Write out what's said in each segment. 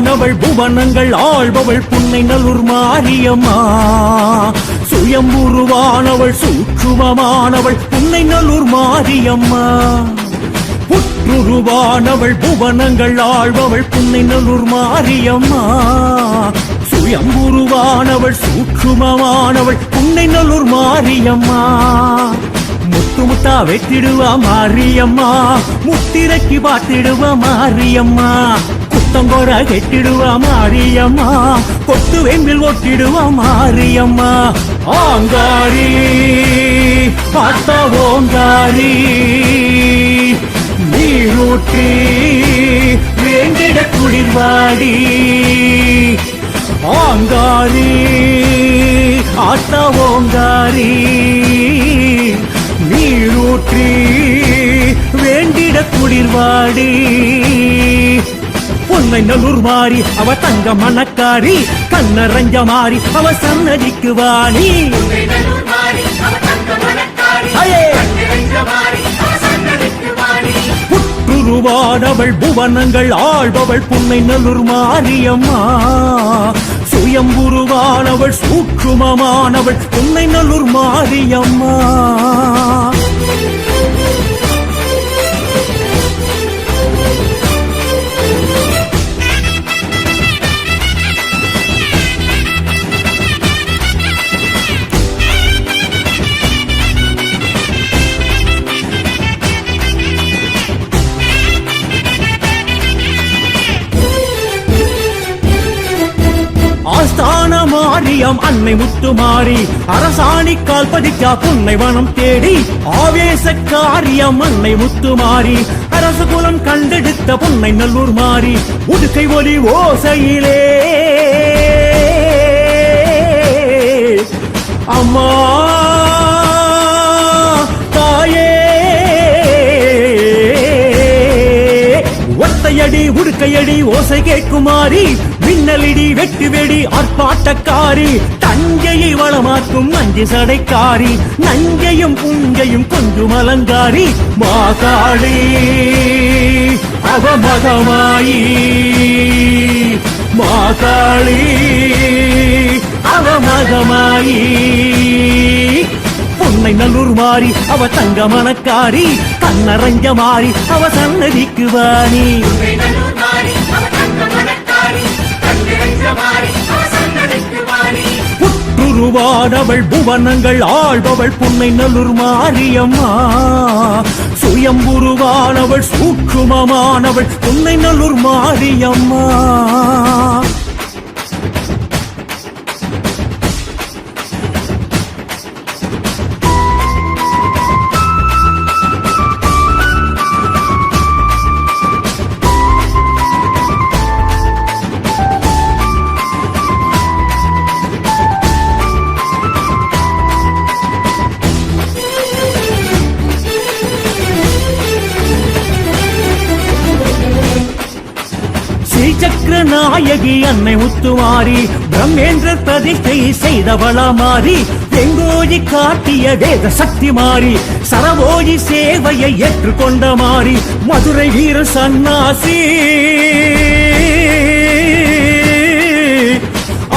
ஆனவள் புவனங்கள் ஆள்பவள் புன்னை நல்லூர் மாரியம்மா. சுயம்புருவானவள் சூட்சுமமானவள் புன்னை நல்லூர் மாரியம்மா. புற்றுருவானவள் புவனங்கள் ஆழ்பவள் புன்னை நல்லூர் மாரியம்மா. சுயம்புருவானவள் சூட்சுமமானவள் புன்னை நல்லூர் மாரியம்மா. முத்து முத்தா வெட்டிடுவா மாரியம்மா. முத்திரக்கி பார்த்திடுவா மாரியம்மா. தொங்கோர கெட்டிடுவா மாரியம்மா. கொத்து வெம்பில் ஒட்டிடுவா மாரியம்மா. ஆங்காரி பார்த்த ஓங்காரி நீரூற்றி வேண்டிட குளிர்வாடி. ஆங்காரி ஆட்ட ஓங்காரி நீரூற்றி வேண்டிட குளிர்வாடி. பொன்னை நல்லூர் மாறி அவ தங்க மணக்காரி கண்ணரஞ்ச மாறி அவ சன்னதிக்கு வாணி. மாறி அவ சன்னதிக்கு வாணி புற்றுருவானவள் புவனங்கள் ஆழ்பவள் புன்னை நல்லூர் மாரியம்மா. சுயம்புருவானவள் சூக்குமமானவள் புன்னை நல்லூர் மாரியம்மா. ஆஸ்தான அன்னை முத்து மாறி அரசாணி கால் பதிச்சா புன்னை வனம் தேடி. ஆவேச காரியம் அன்னை முத்து மாறி அரசு குலம் கண்டெடுத்த புன்னை நல்லூர் மாறி. உடுக்கை ஒலி ஓசையிலே. அம்மா ஒத்தையடி உடுக்கையடி ஓசை கேட்குமாறி. மின்னலிடி வெட்டு வெடி ஆர்ப்பாட்டக்காரி தஞ்சையை வளமாக்கும் அஞ்சு சடைக்காரி நஞ்சையும் புஞ்சையும் கொஞ்சம் அலங்காரி மாகாளி அவமகமாயி மாகாளி அவமகமாயி பொன்னை நல்லூர் மாறி அவ தங்க மணக்காரி கண்ணரஞ்ச மாறி அவ சன்னதிக்கு வாணி. புற்றுருவானவள் புவனங்கள் ஆள்பவள் புன்னை நல்லூர் மாரியம்மா. சுயம்புருவானவள் சூக்குமமானவள் புன்னை நல்லூர் மாரியம்மா. நாயகி அன்னை முத்துமாரி பிரம்மேந்திர பிரதிஷ்டை செய்தவளா மாறி வெங்கோஜி காட்டிய வேத சக்தி மாறி சரவோஜி சேவையை ஏற்றுக்கொண்ட மாறி மதுரை வீர சன்னாசி.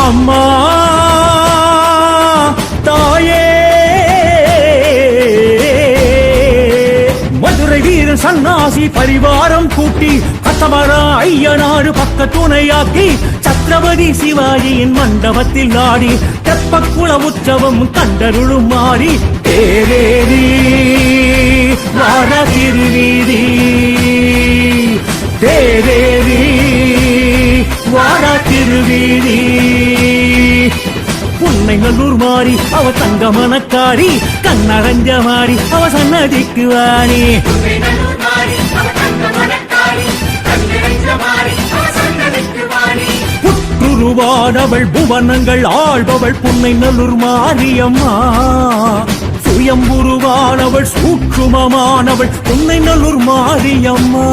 அம்மா! சன்னாசி பரிவாரம் கூட்டி கத்தமரா ஐயனாறு பக்க துணையாக்கி சத்ரபதி சிவாஜியின் மண்டபத்தில் ஆடி தெப்பக்குள உற்சவம் கண்டருளும் மாறி. தேவேதி வார திருவீதி தேவேதி வார திருவீதி புன்னை நல்லூர் மாறி அவ தங்க மனக்காரி கண்ணரஞ்ச மாறி அவ சன்னதிக்கு வாணி. உருவானவள் புவனங்கள் ஆழ்பவள் புன்னை நல்லூர் மாரியம்மா. சுயம்புருவானவள் சூட்சுமமானவள் புன்னை நல்லூர் மாரியம்மா.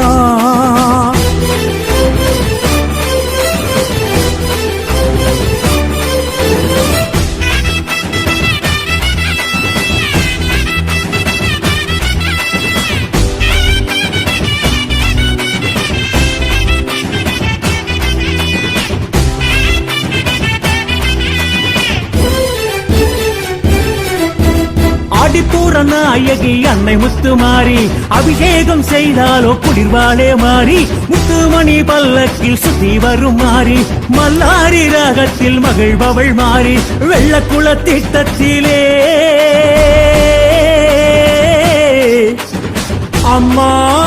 அழகி அன்னை முத்துமாரி அபிஷேகம் செய்தாலோ குளிர்வாளே மாறி முத்துமணி பல்லக்கில் சுத்தி வரும் மாறி மல்லாரி ராகத்தில் மகிழ்பவள் மாறி வெள்ளக்குள திட்டத்திலே. அம்மா!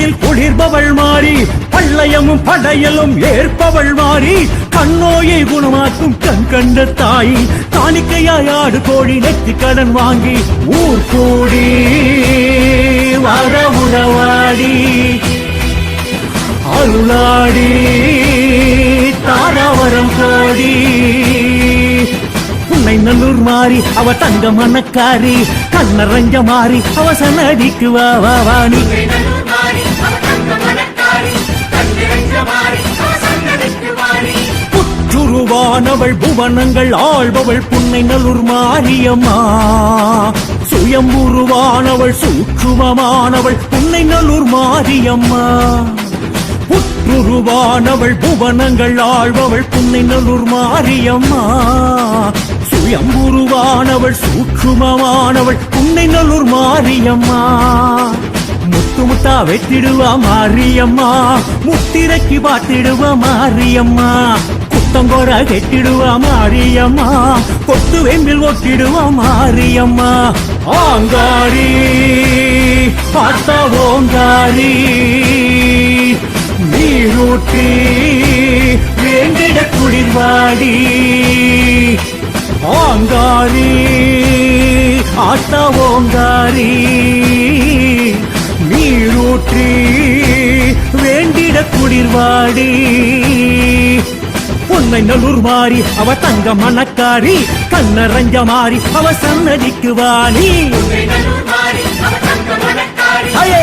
திட்டத்தில் குளிர்பவள் மாறி பள்ளையமும் படையலும் ஏற்பவள் மாறி கண்ணோயை குணமாக்கும் கண் கண்ட தாய் காணிக்கையாய் ஆடு கோழி நெத்தி கடன் வாங்கி ஊர் கூடி வர உறவாடி அருளாடி தாராவரம் கோடி உன்னை நல்லூர் மாறி அவ தங்க மணக்காரி கண்ணரஞ்ச மாறி அவ சன்னதிக்கு வா வா புற்றுருவானவள் புவனங்கள் ஆள்பவள் புன்னை நல்லூர் மாரியம்மா. சுயம் சுயம்புருவானவள் சூட்சுமமானவள் புன்னை நல்லூர் மாரியம்மா. புற்றுருவானவள் புவனங்கள் ஆழ்பவள் புன்னை நல்லூர் மாரியம்மா. சுயம்புருவானவள் சூற்றுமமானவள் புன்னை நல்லூர் மாரியம்மா. முத்து முத்தா வெட்டிடுவா மாரியம்மா. முத்திரக்கி பாத்திடுவா மாரியம்மா. குத்தங்கோர கெட்டிடுவா மாரியம்மா. கொத்து வெம்பில் ஒட்டிடுவா மாரியம்மா. ஆங்காரி பார்த்தா ஓங்காரி நீரூட்டி வேண்டிட குளிர்வாடி. ஆங்காரி ஆட்டா ஓங்காரி நீரூற்றி வேண்டிட குளிர்வாடி. பொன்னை நல்லூர் மாறி அவ தங்க மணக்காரி கண்ணரஞ்ச மாறி அவ சன்னதிக்கு வாணி அயே!